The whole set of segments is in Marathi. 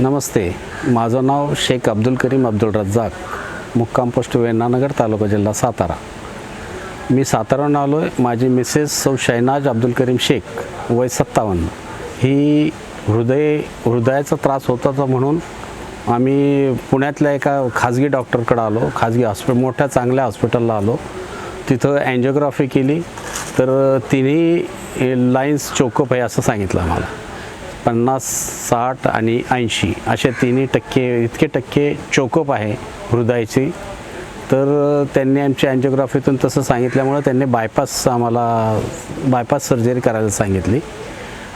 नमस्ते. माझं नाव शेख अब्दुल करीम अब्दुल रज्जाक. मुक्काम पोस्ट वेण्णानगर तालुका जिल्हा सातारा. मी साताराहून आलो आहे माझी मिसेस सौ शैनाज अब्दुल करीम शेख वय सत्तावन्न. ही हृदय हृदयाचा त्रास होता तर म्हणून आम्ही पुण्यातल्या एका खाजगी डॉक्टरकडे आलो. खाजगी हॉस्पिटल मोठ्या चांगल्या हॉस्पिटलला आलो. तिथं अँजिओग्राफी केली. तर तिन्ही लाईन्स चोकअप आहे असं सांगितलं आम्हाला. पन्नास साठ आणि ऐंशी असे तिन्ही टक्के इतके टक्के चोकअप आहे हृदयाची. तर त्यांनी आमच्या अँजिओग्राफीतून तसं सांगितल्यामुळं त्यांनी बायपास आम्हाला बायपास सर्जरी करायला सांगितली.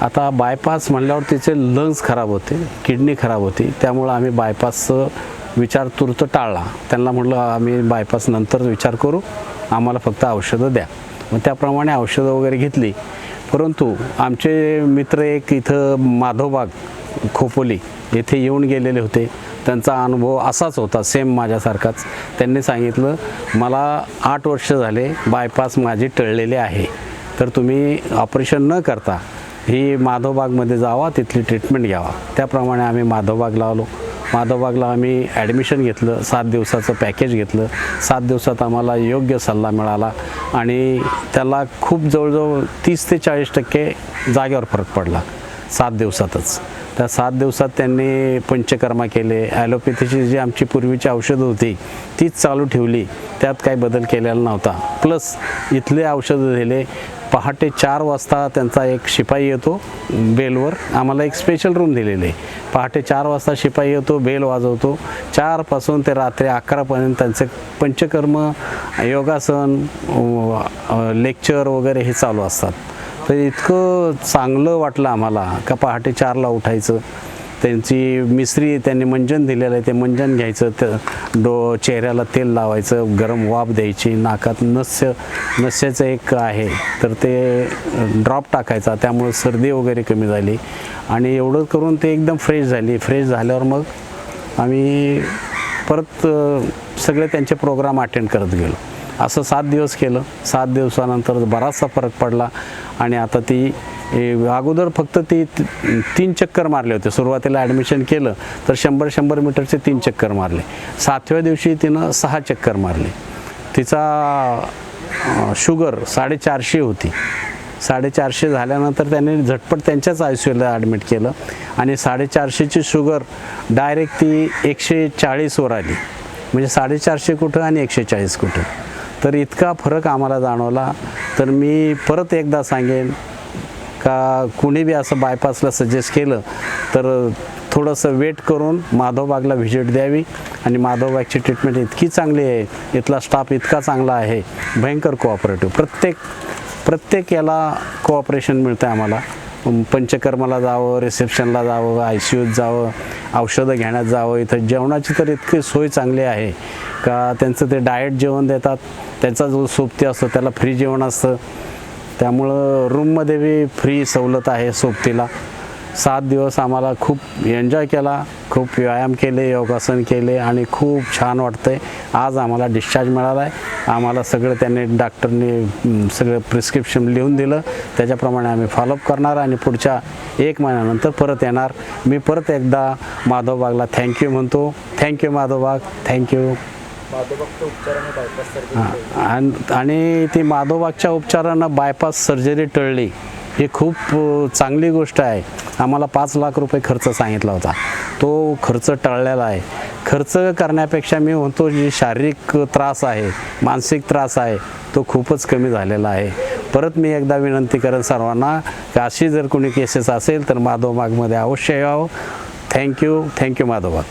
आता बायपास म्हणल्यावर तिचे लंग्स खराब होते किडनी खराब होती. त्यामुळं आम्ही बायपासचं विचार तुर्त टाळला. त्यांना म्हटलं आम्ही बायपास नंतर विचार करू. आम्हाला फक्त औषधं द्या. मग त्याप्रमाणे औषधं वगैरे घेतली. परंतु आमचे मित्र एक इथं माधवबाग खोपोली येथे येऊन गेलेले होते. त्यांचा अनुभव असाच होता सेम माझ्यासारखाच. त्यांनी सांगितलं मला आठ वर्ष झाले बायपास माझी टळलेले आहे. तर तुम्ही ऑपरेशन न करता ही माधवबागमध्ये जावा तिथली ट्रीटमेंट घ्यावा. त्याप्रमाणे आम्ही माधोबाग लावलो. माधवबागला आम्ही ॲडमिशन घेतलं सात दिवसाचं पॅकेज घेतलं. सात दिवसात आम्हाला योग्य सल्ला मिळाला आणि त्याला खूप जवळजवळ तीस ते चाळीस टक्के जागेवर फरक पडला सात दिवसातच. त्या सात दिवसात त्यांनी पंचकर्मा केले ॲलोपॅथीची जी आमची पूर्वीची औषधं होती तीच चालू ठेवली त्यात काही बदल केलेला नव्हता. प्लस इथले औषधं दिले पहाटे चार वाजता त्यांचा एक शिपाई येतो बेलवर. आम्हाला एक स्पेशल रूम दिलेले आहे. पहाटे चार वाजता शिपाई येतो बेल वाजवतो. चारपासून ते रात्री अकरापर्यंत त्यांचे पंचकर्म योगासन लेक्चर वगैरे हे चालू असतात. तर इतकं चांगलं वाटलं आम्हाला का पहाटे चारला उठायचं. त्यांची मिसरी त्यांनी मंजन दिलेलं आहे ते मंजन घ्यायचं ते डो चेहऱ्याला तेल लावायचं गरम वाफ द्यायची नाकात नस्य नस्याचं एक आहे. तर ते ड्रॉप टाकायचा त्यामुळे सर्दी वगैरे कमी झाली. आणि एवढं करून ते एकदम फ्रेश झाली. फ्रेश झाल्यावर मग आम्ही परत सगळे त्यांचे प्रोग्राम अटेंड करत गेलो. असं सात दिवस केलं. सात दिवसानंतर बराचसा फरक पडला. आणि आता ती अगोदर फक्त ती तीन चक्कर मारले होते. सुरुवातीला ॲडमिशन केलं तर शंभर शंभर मीटरचे तीन चक्कर मारले. सातव्या दिवशी तिनं सहा चक्कर मारले. तिचा शुगर साडेचारशे होती. साडेचारशे झाल्यानंतर त्यांनी झटपट त्यांच्याच आय सी यूला ॲडमिट केलं आणि साडेचारशेची शुगर डायरेक्ट ती एकशे चाळीसवर आली. म्हणजे साडेचारशे कुठं आणि एकशे चाळीस कुठं. तर इतका फरक आम्हाला जाणवला. तर मी परत एकदा सांगेन का कुणी बी असं बायपासला सजेस्ट केलं तर थोडंसं वेट करून माधवबागला व्हिजिट द्यावी आणि माधवबागची ट्रीटमेंट इतकी चांगली आहे इथला स्टाफ इतका चांगला आहे भयंकर कोऑपरेटिव्ह प्रत्येक प्रत्येक याला कोऑपरेशन मिळतं आहे आम्हाला पंचकर्माला जावं रिसेप्शनला जावं आय सी यूत जावं औषधं घेण्यात जावं इथं जेवणाची तर इतकी सोय चांगली आहे का त्यांचं ते डाएट जेवण देतात त्यांचा जो सोबती असतो त्याला फ्री जेवण असतं. त्यामुळं रूममध्ये बी फ्री सवलत आहे सोबतीला. सात दिवस आम्हाला खूप एन्जॉय केला खूप व्यायाम केले योगासन केले आणि खूप छान वाटतंय. आज आम्हाला डिस्चार्ज मिळाला आहे आम्हाला सगळं त्यांनी डॉक्टरने सगळं प्रिस्क्रिप्शन लिहून दिलं. त्याच्याप्रमाणे आम्ही फॉलोअप करणार आणि पुढच्या एक महिन्यानंतर परत येणार. मी परत एकदा माधवबागला थँक्यू म्हणतो. Thank you Madhavbaug thank you bypass हां. आणि आणि ती माधवबागच्या उपचारानं बायपास सर्जरी टळली. ही खूप चांगली गोष्ट आहे. आम्हाला पाच लाख रुपये खर्च सांगितला होता. तो खर्च टळलेला आहे. खर्च करण्यापेक्षा मी म्हणतो जी शारीरिक त्रास आहे मानसिक त्रास आहे तो खूपच कमी झालेला आहे. परत मी एकदा विनंती करेन सर्वांना की अशी जर कोणी केसेस असेल तर माधवबागमध्ये अवश्य यावं. Thank you thank you Madhavbaug